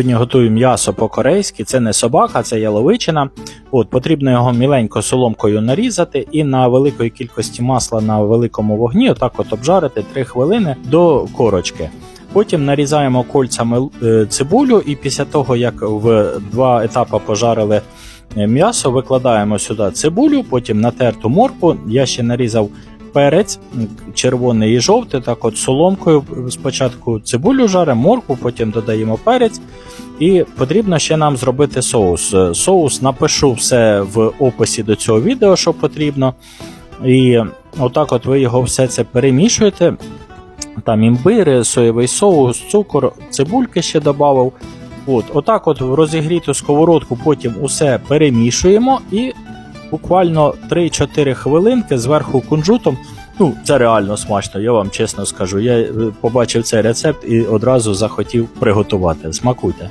Сьогодні готую м'ясо по-корейськи. Це не собака, це яловичина. От потрібно його міленько соломкою нарізати і на великої кількості масла на великому вогні, отак от обжарити 3 хвилини до корочки. Потім нарізаємо кольцями е, цибулю, і після того, як в два етапи пожарили е, м'ясо, викладаємо сюди цибулю, потім натерту моркву. Я ще нарізав перець, червоний і жовтий, так от соломкою спочатку цибулю жаримо, моркву, потім додаємо перець. І потрібно ще нам зробити соус. Е, Соус напишу все в описі до цього відео, що потрібно. І отак от ви його все це перемішуєте. Там імбири, соєвий соус, цукор, цибульки ще додав. От, отак от в розігріту сковородку потім усе перемішуємо і буквально 3-4 хвилинки зверху кунжутом. Ну, це реально смачно, я вам чесно скажу. Я е, побачив цей рецепт і одразу захотів приготувати. Смакуйте.